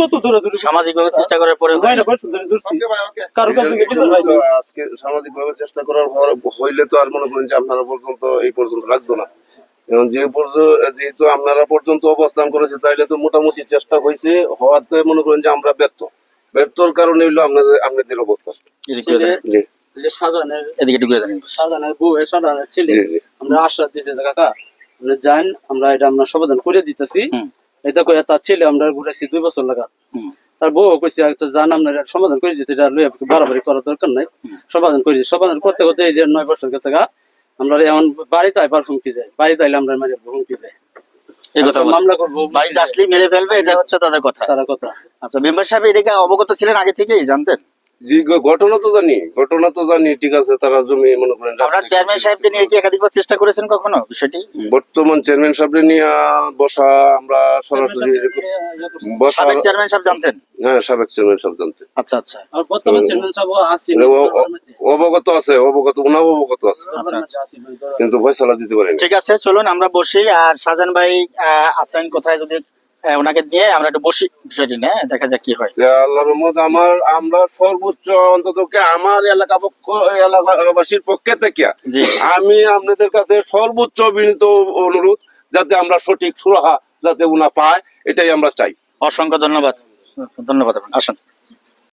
কত দূরে দূরে সামাজিকভাবে চেষ্টা করার পরে হয় না বয়স ধরে ধরছি? কারও কাছ থেকে বিচার হয়নি আজকে সামাজিক চেষ্টা করার পর হইলে তো আর মনে করেন যে আপনারা পর্যন্ত এই পর্যন্ত রাখব না। এখন যে যেহেতু আপনারা পর্যন্ত অবস্থান করেছে তাইলে তো মোটামুটি চেষ্টা হয়েছে হওয়াতে মনে করেন যে আমরা ব্যর্থ। ব্যর্থর কারণে হইল আপনাদের আপনাদের অবস্থা। সাধারণের এদিকে সাধারণের বউ সাধারণের ছেলে। আমরা আশ্বাস দিতে কাকা যান আমরা এটা আমরা সমাধান করে দিতেছি। এটা কয়ে তার ছেলে আমরা ঘুরেছি দুই বছর লাগাত তার বউ কইছে একটা জান আপনার সমাধান করে দিতে এটা বাড়াবাড়ি করার দরকার নাই। সমাধান করে দিই। সমাধান করতে করতে এই যে নয় বছর গেছে গা আমরা এমন বাড়িতে আইবার হুমকি যায় বাড়িতে আইলে আমরা মারি হুমকি যায় কথা মামলা করব বাড়িতে আসলেই মেরে ফেলবে এটা হচ্ছে তাদের কথা। তারা কথা। আচ্ছা মেম্বার সাহেব অবগত ছিলেন আগে থেকেই জানতেন? ঘটনা তো জানি ঘটনা তো জানি ঠিক আছে তারা জমি মনে করেন আপনার চেয়ারম্যান সাহেবকে নিয়ে কি একাধিকবার চেষ্টা করেছেন কখনো বিষয়টি? বর্তমান চেয়ারম্যান সাহেব নিয়ে বসা আমরা সরাসরি বসা সাবেক চেয়ারম্যান সাহেব জানতেন? হ্যাঁ সাবেক চেয়ারম্যান সাহেব জানতে আচ্ছা আচ্ছা। আর বর্তমান চেয়ারম্যান সাহেব অবগত আছে অবগত উনাও অবগত আছে কিন্তু ফয়সালা দিতে পারেনি। ঠিক আছে চলুন আমরা বসি। আর শাহজাহান ভাই আহ, আছেন কোথায় যদি ওনাকে দিয়ে আমরা একটু বসি বিষয়টি নিয়ে দেখা যাক কি হয়। আল্লাহ রহমত আমার আমরা সর্বোচ্চ অন্তত আমার এলাকা পক্ষ এলাকাবাসীর পক্ষে থেকে জি। আমি আপনাদের কাছে সর্বোচ্চ বিনীত অনুরোধ যাতে আমরা সঠিক সুরাহা যাতে ওনা পায় এটাই আমরা চাই। অসংখ্য ধন্যবাদ। ধন্যবাদ। আসুন।